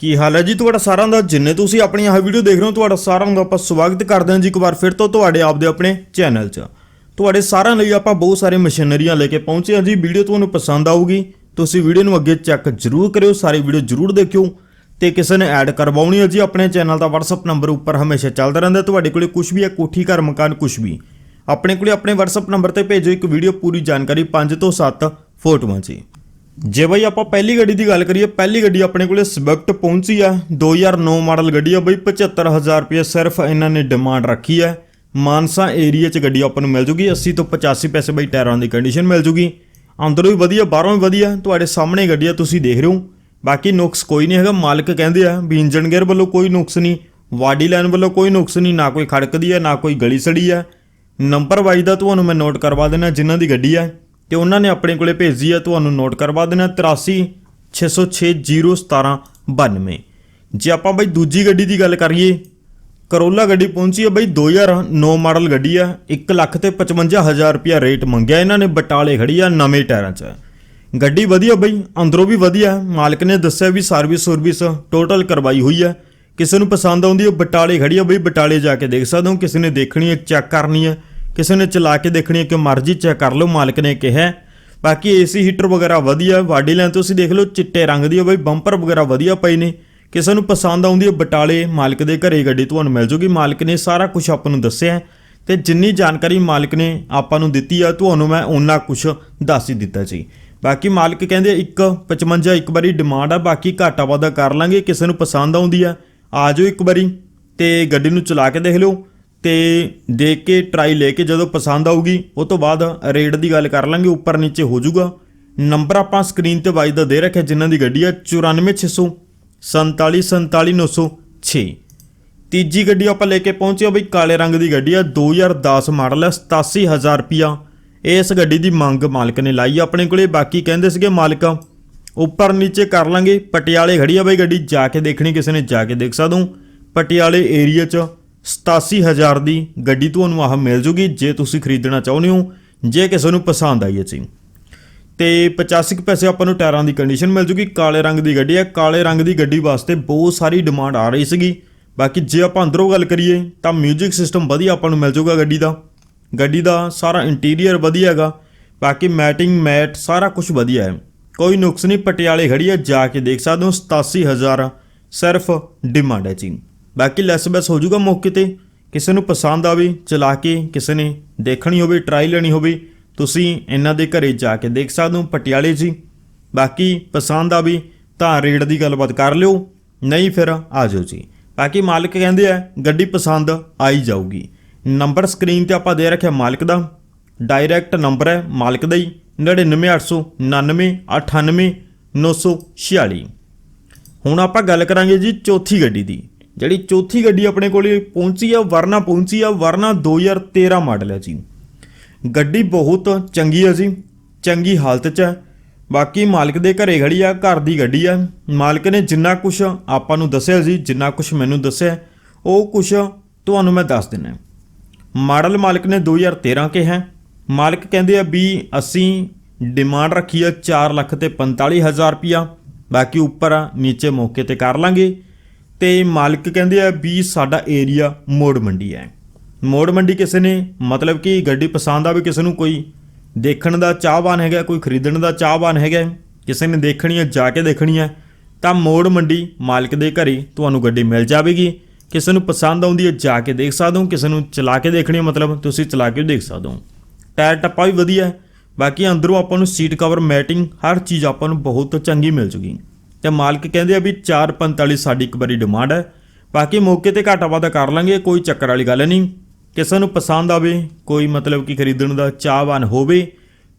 ਕੀ ਹਾਲ ਹੈ ਜੀ? ਤੁਹਾਡਾ ਸਾਰਿਆਂ ਦਾ, ਜਿੰਨੇ ਤੁਸੀਂ ਆਪਣੀ ਆਹ ਵੀਡੀਓ ਦੇਖ ਰਹੇ ਹੋ, ਤੁਹਾਡਾ ਸਾਰਿਆਂ ਦਾ ਆਪਾਂ ਸਵਾਗਤ ਕਰਦੇ ਹਾਂ ਜੀ ਇੱਕ ਵਾਰ ਫਿਰ ਤੋਂ ਤੁਹਾਡੇ ਆਪਦੇ ਆਪਣੇ ਚੈਨਲ 'ਚ। ਤੁਹਾਡੇ ਸਾਰਿਆਂ ਲਈ ਆਪਾਂ ਬਹੁਤ ਸਾਰੇ ਮਸ਼ੀਨਰੀਆਂ ਲੈ ਕੇ ਪਹੁੰਚੇ ਹਾਂ ਜੀ। ਵੀਡੀਓ ਤੁਹਾਨੂੰ ਪਸੰਦ ਆਊਗੀ, ਤੁਸੀਂ ਵੀਡੀਓ ਨੂੰ ਅੱਗੇ ਚੈੱਕ ਜ਼ਰੂਰ ਕਰਿਓ, ਸਾਰੀ ਵੀਡੀਓ ਜ਼ਰੂਰ ਦੇਖਿਓ ਤੇ ਕਿਸੇ ਨੇ ਐਡ ਕਰਵਾਉਣੀ ਹੈ ਜੀ ਆਪਣੇ ਚੈਨਲ ਦਾ WhatsApp ਨੰਬਰ ਉੱਪਰ ਹਮੇਸ਼ਾ ਚੱਲਦਾ ਰਹਿੰਦਾ ਤੁਹਾਡੇ ਕੋਲੇ ਕੁਝ ਵੀ ਹੈ, ਕੋਠੀ, ਘਰ, ਮਕਾਨ ਕੁਝ ਵੀ। ਆਪਣੇ ਕੋਲੇ ਆਪਣੇ WhatsApp ਨੰਬਰ ਤੇ ਭੇਜੋ, ਇੱਕ ਵੀਡੀਓ ਪੂਰੀ ਜਾਣਕਾਰੀ 5 ਤੋਂ 7 ਫੋਟੋਆਂ ਜੀ ਜੇ ਬਈ ਆਪਾਂ ਪਹਿਲੀ ਗੱਡੀ ਦੀ ਗੱਲ ਕਰੀਏ, ਪਹਿਲੀ ਗੱਡੀ ਆਪਣੇ ਕੋਲੇ ਸਵਿਫਟ ਪਹੁੰਚੀ ਆ 2009 ਮਾਡਲ ਗੱਡੀ ਆ ਬਈ 75000 ਰੁਪਏ ਸਿਰਫ ਇਹਨਾਂ ਨੇ ਡਿਮਾਂਡ ਰੱਖੀ ਹੈ ਮਾਨਸਾ ਏਰੀਆ 'ਚ ਗੱਡੀ ਆਪਾਂ ਨੂੰ ਮਿਲ ਜੂਗੀ 80 ਤੋਂ 85 ਪੈਸੇ ਬਈ ਟਾਇਰਾਂ ਦੀ ਕੰਡੀਸ਼ਨ ਮਿਲ ਜੂਗੀ। ਅੰਦਰੋਂ ਵੀ ਵਧੀਆ, ਬਾਹਰੋਂ ਵੀ ਵਧੀਆ, ਤੁਹਾਡੇ ਸਾਹਮਣੇ ਗੱਡੀ ਆ, ਤੁਸੀਂ ਦੇਖ ਰਹੇ ਹੋ। ਬਾਕੀ ਨੁਕਸ ਕੋਈ ਨਹੀਂ ਹੈਗਾ, ਮਾਲਕ ਕਹਿੰਦੇ ਆ ਵੀ ਇੰਜਨ ਗੇਅਰ ਵੱਲੋਂ ਕੋਈ ਨੁਕਸ ਨਹੀਂ ਵਾਡੀ ਲਾਈਨ ਵੱਲੋਂ ਕੋਈ ਨੁਕਸ ਨਹੀਂ, ਨਾ ਕੋਈ ਖੜਕਦੀ ਹੈ ਨਾ ਕੋਈ ਗਲੀ ਸੜੀ ਹੈ ਨੰਬਰ ਵਾਈਜ਼ ਦਾ ਤੁਹਾਨੂੰ ਮੈਂ ਨੋਟ ਕਰਵਾ ਦੇਣਾ ਜਿਨ੍ਹਾਂ ਦੀ ਗੱਡੀ ਹੈ ਤੇ ਉਹਨਾਂ ਨੇ ਆਪਣੇ ਕੋਲੇ ਭੇਜੀ ਹੈ ਤੁਹਾਨੂੰ ਨੋਟ ਕਰਵਾ ਦੇਣਾ 83 606 017 92 ਜੇ ਆਪਾਂ ਬਈ ਦੂਜੀ ਗੱਡੀ ਦੀ ਗੱਲ ਕਰੀਏ ਕਰੋਲਾ ਗੱਡੀ ਪਹੁੰਚੀ ਹੈ ਬਈ 2009 ਮਾਡਲ ਗੱਡੀ ਆ 1 ਲੱਖ ਤੇ 55000 ਰੁਪਿਆ ਰੇਟ ਮੰਗਿਆ ਇਹਨਾਂ ਨੇ, ਬਟਾਲੇ ਖੜੀ ਆ ਨਵੇਂ ਟਾਇਰਾਂ 'ਚ। ਗੱਡੀ ਵਧੀਆ ਬਈ, ਅੰਦਰੋਂ ਵੀ ਵਧੀਆ, ਮਾਲਕ ਨੇ ਦੱਸਿਆ ਵੀ ਸਰਵਿਸ ਸਰਵਿਸ ਟੋਟਲ ਕਰਵਾਈ ਹੋਈ ਹੈ ਕਿਸੇ ਨੂੰ ਪਸੰਦ ਆਉਂਦੀ ਹੈ ਬਟਾਲੇ ਖੜੀ ਆ ਬਈ, ਬਟਾਲੇ ਜਾ ਕੇ ਦੇਖ ਸਕਦੇ ਹੋ, ਕਿਸੇ ਨੇ ਦੇਖਣੀ ਹੈ ਚੈੱਕ ਕਰਨੀ ਹੈ ਕਿਸੇ ਨੇ ਚਲਾ ਕੇ ਦੇਖਣੀ ਹੈ ਕਿ ਮਰਜ਼ੀ ਚੈੱਕ ਕਰ ਲਓ, ਮਾਲਕ ਨੇ ਕਿਹਾ। ਹੈ। ਬਾਕੀ ਏਸੀ ਹੀਟਰ ਵਗੈਰਾ ਵਧੀਆ ਬਾਡੀ ਲਾਈਨ ਤੁਸੀਂ ਦੇਖ ਲਓ, ਚਿੱਟੇ ਰੰਗ ਦੀ ਹੈ ਬਈ, ਬੰਪਰ ਵਗੈਰਾ ਵਧੀਆ ਪਏ ਨੇ। ਕਿਸੇ ਨੂੰ ਪਸੰਦ ਆਉਂਦੀ ਹੈ, ਬਟਾਲੇ ਮਾਲਕ ਦੇ ਘਰੇ ਗੱਡੀ ਤੁਹਾਨੂੰ ਮਿਲ ਜੂਗੀ। ਮਾਲਕ ਨੇ ਸਾਰਾ ਕੁਝ ਆਪਾਂ ਨੂੰ ਦੱਸਿਆ ਹੈ ਤੇ ਜਿੰਨੀ ਜਾਣਕਾਰੀ ਮਾਲਕ ਨੇ ਆਪਾਂ ਨੂੰ ਦਿੱਤੀ ਆ, ਤੁਹਾਨੂੰ ਮੈਂ ਉਹਨਾਂ ਕੁਝ ਦੱਸ ਹੀ ਦਿੱਤਾ ਜੀ ਬਾਕੀ ਮਾਲਕ ਕਹਿੰਦੇ ਇੱਕ 55 ਇੱਕ ਵਾਰੀ ਡਿਮਾਂਡ ਆ, ਬਾਕੀ ਘਾਟਾ ਵਾਧਾ ਕਰ ਲਾਂਗੇ, ਕਿਸੇ ਨੂੰ ਪਸੰਦ ਆਉਂਦੀ ਆ ਆ ਜਾਓ ਇੱਕ ਵਾਰੀ ਤੇ ਗੱਡੀ ਨੂੰ ਚਲਾ ਕੇ ਦੇਖ ਲਿਓ। ਤੇ ਦੇਖ ਕੇ ਟਰਾਈ ਲੈ ਕੇ ਜਦੋਂ ਪਸੰਦ ਆਊਗੀ, ਉਹ ਤੋਂ ਬਾਅਦ ਰੇਟ ਦੀ ਗੱਲ ਕਰ ਲਾਂਗੇ, ਉੱਪਰ ਨੀਚੇ ਹੋ ਜਾਊਗਾ। ਨੰਬਰ ਆਪਾਂ ਸਕਰੀਨ ਤੇ ਵਾਈਜ਼ ਦਾ ਦੇ ਰੱਖਿਆ ਜਿਨ੍ਹਾਂ ਦੀ ਗੱਡੀ ਆ 94600 47906 ਤੀਜੀ ਗੱਡੀ ਆਪਾਂ ਲੈ ਕੇ ਪਹੁੰਚੇ ਆ ਬਈ, ਕਾਲੇ ਰੰਗ ਦੀ ਗੱਡੀ ਆ 2010 ਮਾਡਲ ਹੈ 87000 ਰੁਪਿਆ ਇਸ ਗੱਡੀ ਦੀ ਮੰਗ ਮਾਲਕ ਨੇ ਲਾਈ ਆਪਣੇ ਕੋਲੇ, ਬਾਕੀ ਕਹਿੰਦੇ ਸੀਗੇ ਮਾਲਕ, ਉੱਪਰ ਨੀਚੇ ਕਰ ਲਾਂਗੇ, ਪਟਿਆਲੇ ਖੜੀ ਆ ਬਈ ਗੱਡੀ, ਜਾ ਕੇ ਦੇਖਣੀ, ਕਿਸੇ ਨੇ ਜਾ ਕੇ ਦੇਖ ਸਕਦਾ ਪਟਿਆਲੇ ਏਰੀਆ 'ਚ 87000 ਦੀ ਗੱਡੀ ਤੁਹਾਨੂੰ ਆਹ ਮਿਲ ਜੂਗੀ ਜੇ ਤੁਸੀਂ ਖਰੀਦਣਾ ਚਾਹੁੰਦੇ ਹੋ, ਜੇ ਕਿਸੇ ਨੂੰ ਪਸੰਦ ਆਈ ਹੈ ਜੀ। ਤੇ 85 ਕੁ ਪੈਸੇ ਆਪਾਂ ਨੂੰ ਟਾਇਰਾਂ ਦੀ ਕੰਡੀਸ਼ਨ ਮਿਲ ਜੂਗੀ, ਕਾਲੇ ਰੰਗ ਦੀ ਗੱਡੀ ਹੈ, ਕਾਲੇ ਰੰਗ ਦੀ ਗੱਡੀ ਵਾਸਤੇ ਬਹੁਤ ਸਾਰੀ ਡਿਮਾਂਡ ਆ ਰਹੀ ਸੀਗੀ। ਬਾਕੀ ਜੇ ਆਪਾਂ ਅੰਦਰੋਂ ਗੱਲ ਕਰੀਏ, ਤਾਂ 뮤직 ਸਿਸਟਮ ਵਧੀਆ ਆਪਾਂ ਨੂੰ ਮਿਲ ਜੂਗਾ ਗੱਡੀ ਦਾ। ਗੱਡੀ ਦਾ ਸਾਰਾ ਇੰਟੀਰੀਅਰ ਵਧੀਆ ਹੈਗਾ, ਬਾਕੀ ਮੈਟਿੰਗ ਮੈਟ ਸਾਰਾ ਕੁਝ ਵਧੀਆ ਹੈ। ਕੋਈ ਨੁਕਸ ਨਹੀਂ, ਪਟਿਆਲੇ ਖੜੀ ਹੈ, ਜਾ ਕੇ ਦੇਖ ਸਕਦੇ ਹੋ 87000 ਸਿਰਫ ਡਿਮਾਂਡ ਹੈ ਜੀ। ਬਾਕੀ ਲੈਸ ਬੈਸ ਹੋ ਜੂਗਾ ਮੌਕੇ ਤੇ। ਕਿਸੇ ਨੂੰ ਪਸੰਦ ਆਵੇ, ਚਲਾ ਕੇ ਕਿਸੇ ਨੇ ਦੇਖਣੀ ਹੋਵੇ ਟਰਾਈ ਲੈਣੀ ਹੋਵੇ, ਤੁਸੀਂ ਇਹਨਾਂ ਦੇ ਘਰੇ ਜਾ ਕੇ ਦੇਖ ਸਕਦੇ ਹੋ ਪਟਿਆਲੇ ਜੀ। ਬਾਕੀ ਪਸੰਦ ਆਵੇ ਤਾਂ ਰੇਟ ਦੀ ਗੱਲਬਾਤ ਕਰ ਲਿਓ, ਨਹੀਂ ਫਿਰ ਆ ਜਾਓ ਜੀ। ਬਾਕੀ ਮਾਲਕ ਕਹਿੰਦੇ ਆ, ਗੱਡੀ ਪਸੰਦ ਆਈ ਜਾਊਗੀ। ਨੰਬਰ ਸਕਰੀਨ ਤੇ ਆਪਾਂ ਦੇ ਰੱਖਿਆ ਮਾਲਕ ਦਾ। ਡਾਇਰੈਕਟ ਨੰਬਰ ਹੈ ਮਾਲਕ ਦਾ ਹੀ 99899 98946 ਹੁਣ ਆਪਾਂ ਗੱਲ ਕਰਾਂਗੇ ਜੀ ਚੌਥੀ ਗੱਡੀ ਦੀ। ਜਿਹੜੀ ਚੌਥੀ ਗੱਡੀ ਆਪਣੇ ਕੋਲੇ ਪਹੁੰਚੀ ਆ ਵਰਨਾ ਪਹੁੰਚੀ ਆ ਵਰਨਾ 2013 ਮਾਡਲ ਹੈ ਜੀ। ਗੱਡੀ ਬਹੁਤ ਚੰਗੀ ਹੈ ਜੀ ਚੰਗੀ ਹਾਲਤ 'ਚ ਹੈ ਬਾਕੀ ਮਾਲਕ ਦੇ ਘਰੇ ਖੜੀ ਆ ਘਰ ਦੀ ਗੱਡੀ ਆ। ਮਾਲਕ ਨੇ ਜਿੰਨਾ ਕੁਝ ਆਪਾਂ ਨੂੰ ਦੱਸਿਆ ਸੀ ਜਿੰਨਾ ਕੁਝ ਮੈਨੂੰ ਦੱਸਿਆ ਉਹ ਕੁਝ ਤੁਹਾਨੂੰ ਮੈਂ ਦੱਸ ਦਿੰਨਾ। ਮਾਡਲ ਮਾਲਕ ਨੇ 2013 ਕਿਹਾ। ਹੈ। ਮਾਲਕ ਕਹਿੰਦੇ ਆ ਵੀ ਅਸੀਂ ਡਿਮਾਂਡ ਰੱਖੀ ਆ 4 ਲੱਖ ਤੇ 45000 ਰੁਪਿਆ ਬਾਕੀ ਉੱਪਰ ਆ, ਨੀਚੇ ਮੌਕੇ ਤੇ ਕਰ ਲਾਂਗੇ। ਤੇ ਮਾਲਕ ਕਹਿੰਦੇ ਆ ਵੀ ਸਾਡਾ ਏਰੀਆ ਮੋੜ ਮੰਡੀ ਹੈ। ਮੋੜ ਮੰਡੀ ਕਿਸੇ ਨੇ ਮਤਲਬ ਕਿ ਗੱਡੀ ਪਸੰਦ ਆਵੇ ਕਿਸੇ ਨੂੰ ਕੋਈ ਦੇਖਣ ਦਾ ਚਾਹਵਾਨ ਹੈਗਾ, ਕੋਈ ਖਰੀਦਣ ਦਾ ਚਾਹਵਾਨ ਹੈਗਾ, ਕਿਸੇ ਨੇ ਦੇਖਣੀ ਹੈ, ਜਾ ਕੇ ਦੇਖਣੀ ਹੈ, ਤਾਂ ਮੋੜ ਮੰਡੀ ਮਾਲਕ ਦੇ ਘਰੇ ਤੁਹਾਨੂੰ ਗੱਡੀ ਮਿਲ ਜਾਵੇਗੀ। ਕਿਸੇ ਨੂੰ ਪਸੰਦ ਆਉਂਦੀ ਹੈ, ਜਾ ਕੇ ਦੇਖ ਸਕਦੇ ਹੋ, ਕਿਸੇ ਨੂੰ ਚਲਾ ਕੇ ਦੇਖਣੀ ਹੈ, ਮਤਲਬ ਤੁਸੀਂ ਚਲਾ ਕੇ ਦੇਖ ਸਕਦੇ ਹੋ। ਟਾਇਰ ਟੱਪਾ ਵੀ ਵਧੀਆ ਹੈ, ਬਾਕੀ ਅੰਦਰੋਂ ਆਪਾਂ ਨੂੰ ਸੀਟ ਕਵਰ, ਮੈਟਿੰਗ, ਹਰ ਚੀਜ਼ ਆਪਾਂ ਨੂੰ ਬਹੁਤ ਚੰਗੀ ਮਿਲ ਜੂਗੀ। ਤੇ ਮਾਲਕ ਕਹਿੰਦੇ ਆ ਵੀ 445 ਸਾਡੀ ਇੱਕ ਵਾਰੀ ਡਿਮਾਂਡ ਹੈ। ਬਾਕੀ ਮੌਕੇ ਤੇ ਘਾਟਾ ਵਾਧਾ ਕਰ ਲਾਂਗੇ, ਕੋਈ ਚੱਕਰ ਵਾਲੀ ਗੱਲ ਨਹੀਂ। ਕਿਸੇ ਨੂੰ ਪਸੰਦ ਆਵੇ, ਕੋਈ ਮਤਲਬ ਕਿ ਖਰੀਦਣ ਦਾ ਚਾਹਵਾਨ ਹੋਵੇ,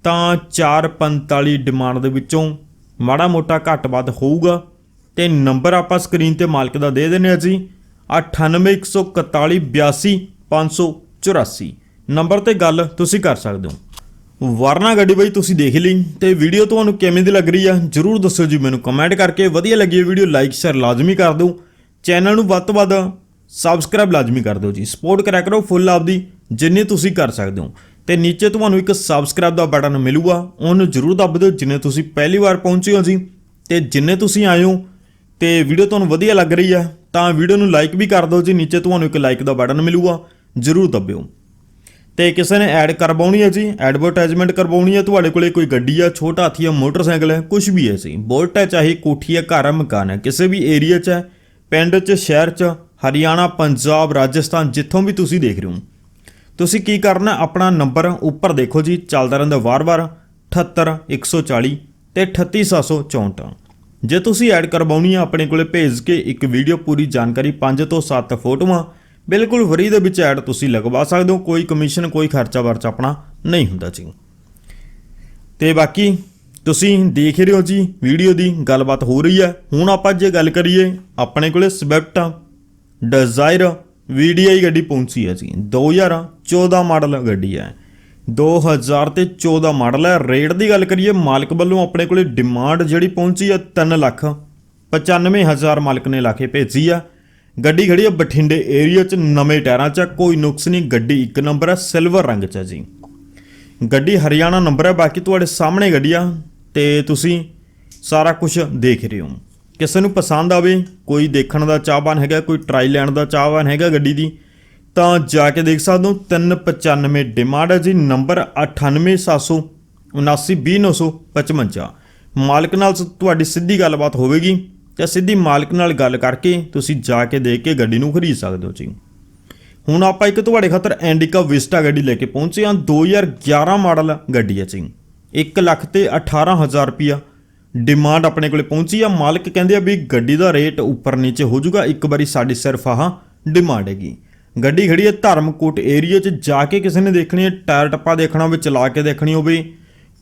ਤਾਂ 445 ਡਿਮਾਂਡ ਦੇ ਵਿੱਚੋਂ ਮਾੜਾ ਮੋਟਾ ਘੱਟ ਵੱਧ ਹੋਊਗਾ। ਤੇ ਨੰਬਰ ਆਪਾਂ ਸਕਰੀਨ ਤੇ ਮਾਲਕ ਦਾ ਦੇ ਦਿੰਨੇ ਆ ਜੀ 9814482584 ਨੰਬਰ ਤੇ ਗੱਲ ਤੁਸੀਂ ਕਰ ਸਕਦੇ ਹੋ। ਵਰਨਾ ਗੱਡੀ ਬਾਈ ਤੁਸੀਂ ਦੇਖ ਲਈ ਤੇ ਵੀਡੀਓ ਤੁਹਾਨੂੰ ਕਿਵੇਂ ਦੀ ਲੱਗ ਰਹੀ ਆ, ਜਰੂਰ ਦੱਸਿਓ ਜੀ ਮੈਨੂੰ ਕਮੈਂਟ ਕਰਕੇ। ਵਧੀਆ ਲੱਗੀ ਵੀਡੀਓ ਲਾਈਕ ਸ਼ੇਅਰ ਲਾਜ਼ਮੀ ਕਰ ਦਿਓ। ਚੈਨਲ ਨੂੰ ਵੱਧ ਤੋਂ ਵੱਧ ਸਬਸਕ੍ਰਾਈਬ ਲਾਜ਼ਮੀ ਕਰ ਦਿਓ ਜੀ। ਸਪੋਰਟ ਕਰਿਆ ਕਰੋ ਫੁੱਲ ਆਪਦੀ, ਜਿੰਨੀ ਤੁਸੀਂ ਕਰ ਸਕਦੇ ਹੋ। ਤੇ ਨੀਚੇ ਤੁਹਾਨੂੰ ਇੱਕ ਸਬਸਕ੍ਰਾਈਬ ਦਾ ਬਟਨ ਮਿਲੂਗਾ, ਉਹਨੂੰ ਜਰੂਰ ਦੱਬ ਦਿਓ, ਜਿੰਨੇ ਤੁਸੀਂ ਪਹਿਲੀ ਵਾਰ ਪਹੁੰਚੇ ਹੋ ਜੀ। ਤੇ ਜਿੰਨੇ ਤੁਸੀਂ ਆਏ ਹੋ, ਤੇ ਵੀਡੀਓ ਤੁਹਾਨੂੰ ਵਧੀਆ ਲੱਗ ਰਹੀ ਹੈ ਤਾਂ ਵੀਡੀਓ ਨੂੰ ਲਾਈਕ ਵੀ ਕਰ ਦਿਓ ਜੀ। ਨੀਚੇ ਤੁਹਾਨੂੰ ਇੱਕ ਲਾਈਕ ਦਾ ਬਟਨ ਮਿਲੂਗਾ, ਜਰੂਰ ਦੱਬਿਓ। ਤੇ ਕਿਸੇ ਨੇ ਐਡ ਕਰਵਾਉਣੀ ਹੈ ਜੀ, ਐਡਵਰਟਾਈਜ਼ਮੈਂਟ ਕਰਵਾਉਣੀ ਹੈ, ਤੁਹਾਡੇ ਕੋਲੇ ਕੋਈ ਗੱਡੀ ਆ, ਛੋਟਾ ਹਾਥੀ ਆ, ਮੋਟਰਸਾਈਕਲ ਹੈ ਕੁਝ ਵੀ ਹੈ ਜੀ। ਬੋਲਟ ਹੈ, ਚਾਹੇ ਕੋਠੀ ਹੈ, ਘਰ ਹੈ, ਮਕਾਨ ਹੈ, ਕਿਸੇ ਵੀ ਏਰੀਆ 'ਚ ਹੈ, ਪਿੰਡ 'ਚ, ਸ਼ਹਿਰ 'ਚ, ਹਰਿਆਣਾ, ਪੰਜਾਬ, ਰਾਜਸਥਾਨ, ਜਿੱਥੋਂ ਵੀ ਤੁਸੀਂ ਦੇਖ ਰਹੇ ਹੋ। ਤੁਸੀਂ ਕੀ ਕਰਨਾ, ਆਪਣਾ ਨੰਬਰ ਉੱਪਰ ਦੇਖੋ ਜੀ, ਚੱਲਦਾ ਰਹਿੰਦਾ ਵਾਰ-ਵਾਰ 78 140 ਤੇ 38764 ਜੇ ਤੁਸੀਂ ਐਡ ਕਰਵਾਉਣੀ ਆ, ਆਪਣੇ ਕੋਲੇ ਭੇਜ ਕੇ ਇੱਕ ਵੀਡੀਓ ਪੂਰੀ ਜਾਣਕਾਰੀ 5 ਤੋਂ 7 ਫੋਟੋਆਂ ਬਿਲਕੁਲ ਫਰੀ ਦੇ ਵਿੱਚ ਐਡ ਤੁਸੀਂ ਲਗਵਾ ਸਕਦੇ ਹੋ, ਕੋਈ ਕਮਿਸ਼ਨ, ਕੋਈ ਖਰਚਾ ਵਰਚ ਆਪਣਾ ਨਹੀਂ ਹੁੰਦਾ ਜੀ। ਤੇ ਬਾਕੀ ਤੁਸੀਂ ਦੇਖ ਰਹੇ ਹੋ ਜੀ, ਵੀਡੀਓ ਦੀ ਗੱਲਬਾਤ ਹੋ ਰਹੀ ਹੈ। ਹੁਣ ਆਪਾਂ ਜੇ ਗੱਲ ਕਰੀਏ, ਆਪਣੇ ਕੋਲੇ ਸਵਿਫਟ ਡਿਜ਼ਾਇਰ VDI ਗੱਡੀ ਪਹੁੰਚੀ ਹੈ ਜੀ। 2014 ਮਾਡਲ ਗੱਡੀ ਹੈ। 2000 ਤੇ 14 ਮਾਡਲ ਹੈ। ਰੇਟ ਦੀ ਗੱਲ ਕਰੀਏ, ਮਾਲਕ ਵੱਲੋਂ ਆਪਣੇ ਕੋਲੇ ਡਿਮਾਂਡ ਜਿਹੜੀ ਪਹੁੰਚੀ ਹੈ 3 ਲੱਖ 95000 ਮਾਲਕ ਨੇ ਲਾ ਕੇ ਭੇਜੀ ਆ ਗੱਡੀ ਖੜੀ ਹੈ ਬਠਿੰਡੇ ਏਰੀਆ 'ਚ ਨਵੇਂ ਟਾਇਰਾਂ 'ਚ ਹੈ, ਕੋਈ ਨੁਕਸ ਨਹੀਂ ਗੱਡੀ ਇੱਕ ਨੰਬਰ ਹੈ ਸਿਲਵਰ ਰੰਗ 'ਚ ਹੈ ਜੀ। ਗੱਡੀ ਹਰਿਆਣਾ ਨੰਬਰ ਹੈ ਬਾਕੀ ਤੁਹਾਡੇ ਸਾਹਮਣੇ ਗੱਡੀ ਆ ਤੇ ਤੁਸੀਂ ਸਾਰਾ ਕੁਝ ਦੇਖ ਰਹੇ ਹੋ। ਕਿਸੇ ਨੂੰ ਪਸੰਦ ਆਵੇ ਕੋਈ ਦੇਖਣ ਦਾ ਚਾਹਵਾਨ ਹੈਗਾ ਕੋਈ ਟਰਾਈ ਲੈਣ ਦਾ ਚਾਹਵਾਨ ਹੈਗਾ ਗੱਡੀ ਦੀ ਤਾਂ ਜਾ ਕੇ ਦੇਖ ਸਕਦੇ ਹੋ 395 ਡਿਮਾਂਡ ਹੈ ਜੀ ਨੰਬਰ 9877920955 ਮਾਲਕ ਨਾਲ ਸ- ਤੁਹਾਡੀ ਸਿੱਧੀ ਗੱਲਬਾਤ ਹੋਵੇਗੀ। ਜਾਂ ਸਿੱਧੀ ਮਾਲਕ ਨਾਲ ਗੱਲ ਕਰਕੇ ਤੁਸੀਂ ਜਾ ਕੇ ਦੇਖ ਕੇ ਗੱਡੀ ਨੂੰ ਖਰੀਦ ਸਕਦੇ ਹੋ ਜੀ। ਹੁਣ ਆਪਾਂ ਇੱਕ ਤੁਹਾਡੇ ਖਾਤਰ ਐਂਡਿਕਾ ਵਿਸਟਾ ਗੱਡੀ ਲੈ ਕੇ ਪਹੁੰਚੇ ਹਾਂ। 2011 ਮਾਡਲ ਗੱਡੀ ਹੈ ਜੀ। 1 ਲੱਖ ਤੇ 18000 ਰੁਪਿਆ ਡਿਮਾਂਡ ਆਪਣੇ ਕੋਲੇ ਪਹੁੰਚੀ ਆ। ਮਾਲਕ ਕਹਿੰਦੇ ਆ ਵੀ ਗੱਡੀ ਦਾ ਰੇਟ ਉੱਪਰ ਨੀਚੇ ਹੋ ਜਾਊਗਾ। ਇੱਕ ਵਾਰੀ ਸਾਡੀ ਸਿਰਫ ਆਹ ਡਿਮਾਂਡ ਹੈਗੀ। ਗੱਡੀ ਖੜੀ ਹੈ ਧਰਮਕੋਟ ਏਰੀਆ 'ਚ। ਜਾ ਕੇ ਕਿਸੇ ਨੇ ਦੇਖਣੀ ਹੈ, ਟਾਇਰ ਟੱਪਾ ਦੇਖਣਾ ਹੋਵੇ, ਚਲਾ ਕੇ ਦੇਖਣੀ ਹੋਵੇ,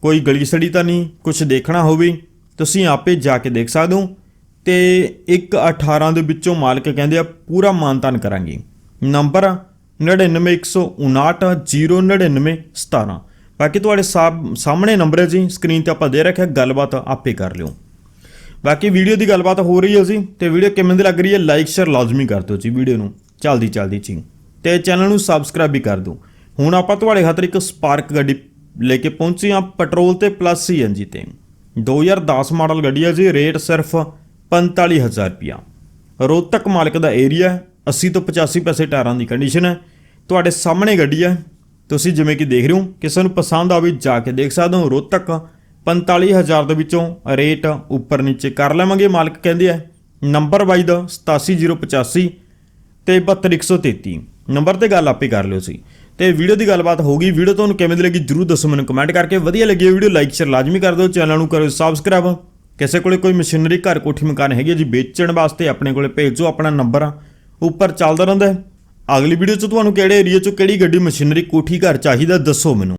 ਕੋਈ ਗਲੀ ਸੜੀ ਤਾਂ ਨਹੀਂ ਕੁਝ ਦੇਖਣਾ ਹੋਵੇ, ਤੁਸੀਂ ਆਪੇ ਜਾ ਕੇ ਦੇਖ ਸਕਦੇ ਹੋ। ਤੇ 118 ਦੇ ਵਿੱਚੋਂ ਮਾਲਕ ਕਹਿੰਦੇ ਆ, ਪੂਰਾ ਮਾਨਤਾਨ ਕਰਾਂਗੇ। ਨੰਬਰ 9915909917 ਬਾਕੀ ਤੁਹਾਡੇ ਸਾਹਮ- ਸਾਹਮਣੇ ਨੰਬਰ ਹੈ ਜੀ, ਸਕਰੀਨ ਤੇ ਆਪਾਂ ਦੇ ਰੱਖਿਆ, ਗੱਲਬਾਤ ਆਪੇ ਕਰ ਲਿਓ। ਬਾਕੀ ਵੀਡੀਓ ਦੀ ਗੱਲਬਾਤ ਹੋ ਰਹੀ ਹੈ ਜੀ, ਤੇ ਵੀਡੀਓ ਕਿਵੇਂ ਦੀ ਲੱਗ ਰਹੀ ਹੈ ਲਾਈਕ ਸ਼ੇਅਰ ਲਾਜ਼ਮੀ ਕਰ ਦਿਓ ਜੀ ਵੀਡੀਓ ਨੂੰ। ਚਲਦੀ ਚਲਦੀ ਜੀ ਤੇ ਚੈਨਲ ਨੂੰ ਸਬਸਕ੍ਰਾਈਬ ਵੀ ਕਰ ਦਿਓ। ਹੁਣ ਆਪਾਂ ਤੁਹਾਡੇ ਖਾਤਰ ਇੱਕ ਸਪਾਰਕ ਗੱਡੀ ਲੈ ਕੇ ਪਹੁੰਚੇ ਹਾਂ, ਪੈਟਰੋਲ ਤੇ ਪਲੱਸ ਸੀਐਨਜੀ ਤੇ। 2010 ਮਾਡਲ ਗੱਡੀ ਹੈ ਜੀ, ਰੇਟ ਸਿਰਫ 45000 ਰੁਪਿਆ ਰੋਹਤਕ ਮਾਲਕ ਦਾ ਏਰੀਆ 80 ਤੋਂ 85 ਪੈਸੇ ਟਾਇਰਾਂ ਦੀ ਕੰਡੀਸ਼ਨ ਹੈ। ਤੁਹਾਡੇ ਸਾਹਮਣੇ ਗੱਡੀ ਹੈ, ਤੁਸੀਂ ਜਿਵੇਂ ਕਿ ਦੇਖ ਰਹੇ ਹੋ ਕਿਸੇ ਨੂੰ ਪਸੰਦ ਆਵੇ ਜਾ ਕੇ ਦੇਖ ਸਕਦੇ ਹੋ ਰੋਹਤਕ। 45000 ਦੇ ਵਿੱਚੋਂ ਰੇਟ ਉੱਪਰ ਨੀਚੇ ਕਰ ਲਵਾਂਗੇ, ਮਾਲਕ ਕਹਿੰਦੇ ਆ। ਨੰਬਰ ਵਾਈ ਦਾ 87085 ਤੇ 72133 ਨੰਬਰ ਤੇ ਗੱਲ ਆਪੇ ਕਰ ਲਿਓ ਸੀ ਤੇ ਵੀਡੀਓ ਦੀ ਗੱਲਬਾਤ ਹੋ ਗਈ। ਵੀਡੀਓ ਤੁਹਾਨੂੰ ਕਿਵੇਂ ਦੀ ਲੱਗੀ ਜਰੂਰ ਦੱਸੋ ਮੈਨੂੰ ਕਮੈਂਟ ਕਰਕੇ। ਵਧੀਆ ਲੱਗੀ ਵੀਡੀਓ ਲਾਈਕ ਸ਼ੇਅਰ ਲਾਜ਼ਮੀ ਕਰ ਦਿਓ। ਚੈਨਲ ਨੂੰ ਕਰੋ ਸਬਸਕ੍ਰਾਈਬ ਕਿਸੇ ਕੋਲੇ ਕੋਈ ਮਸ਼ੀਨਰੀ ਘਰ ਕੋਠੀ ਮਕਾਨ ਹੈਗੀ ਹੈ ਜੀ, ਵੇਚਣ ਵਾਸਤੇ ਆਪਣੇ ਕੋਲੇ ਭੇਜੋ ਆਪਣਾ ਨੰਬਰ ਆ। ਉੱਪਰ ਚੱਲਦਾ ਰਹਿੰਦਾ ਅਗਲੀ ਵੀਡੀਓ 'ਚ ਤੁਹਾਨੂੰ ਕਿਹੜੇ ਏਰੀਆ 'ਚੋਂ ਕਿਹੜੀ ਗੱਡੀ ਮਸ਼ੀਨਰੀ ਕੋਠੀ ਘਰ ਚਾਹੀਦਾ ਦੱਸੋ ਮੈਨੂੰ।